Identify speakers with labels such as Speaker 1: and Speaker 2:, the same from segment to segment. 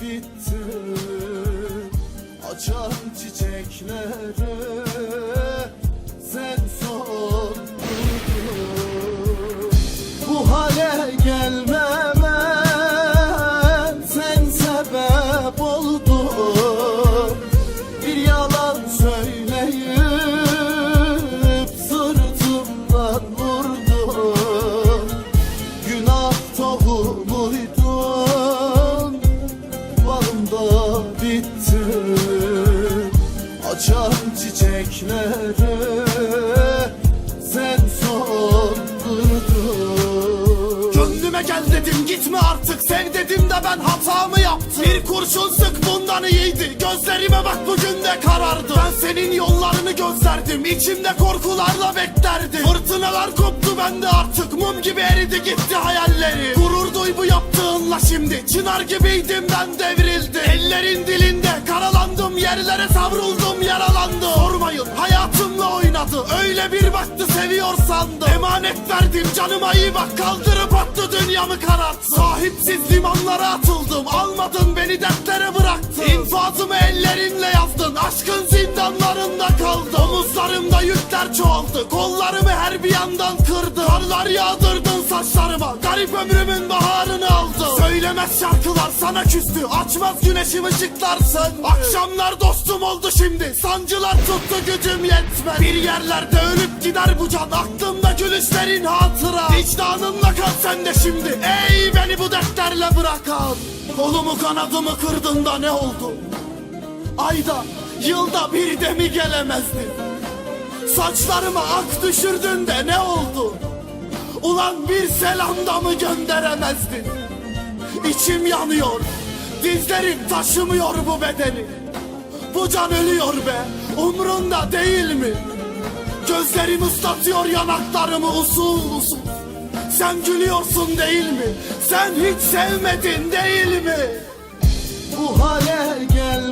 Speaker 1: bitti. Açan çiçeklere Açan çiçekleri Sen soldurdun
Speaker 2: Gönlüme gel dedim gitme artık. Sev dedim de ben hatamı yaptım. Bir kurşun sık bundan iyiydi. Gözlerime bak bugün de karardı. Ben senin yollarını gözlerdim. İçimde korkularla beklerdim. Fırtınalar koptu bende artık Mum gibi eridi gitti hayalleri Gurur duy bu yaptığınla şimdi Çınar gibiydim ben devrildim. Ellerin karalandım Yerlere savruldum yaralandım. Sormayın hayatımla oynadı. Öyle bir baktı seviyor sandım. Emanet verdim canıma iyi bak. Kaldırıp attı dünyamı kararttı Sahipsiz limanlara atıldım. Almadın beni dertlere bıraktın. İnfazımı ellerinle yazdın. Aşkın zindanlarında kaldım. Omuzlarımda yükler çoğaldı. Kollarımı her bir yandan kırdı Karlar yağdırdın saçlarıma Garip ömrümün baharını aldı. Söylemez şarkılar sana küstü. Açmaz güneşim ışıklar söndü Akşamlar dostum oldu şimdi. Sancılar tuttu gücüm yetmez. Bir yerlerde ölüp gider bu can. Aklımda gülüşlerin hatıra. Vicdanınla kal sen de şimdi. Ey beni bu dertlerle bırakan. Kolumu kanadımı kırdın da ne oldu? Ayda yılda bir de mi gelemezdin Saçlarıma ak düşürdün de ne oldu Ulan bir selamda mı gönderemezdin? İçim yanıyor Dizlerim taşımıyor bu bedeni. Bu can ölüyor be Umrunda değil mi? Gözlerim ıslatıyor yanaklarımı usul usul. Sen gülüyorsun değil mi? Sen hiç sevmedin değil mi?
Speaker 1: Bu hale gelmeme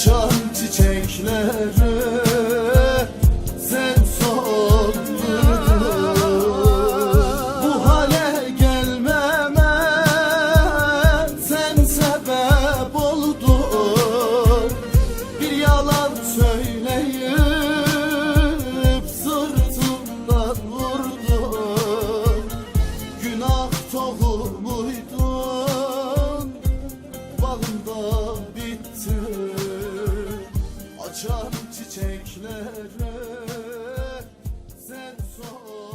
Speaker 1: Açan çiçekleri Sen sor.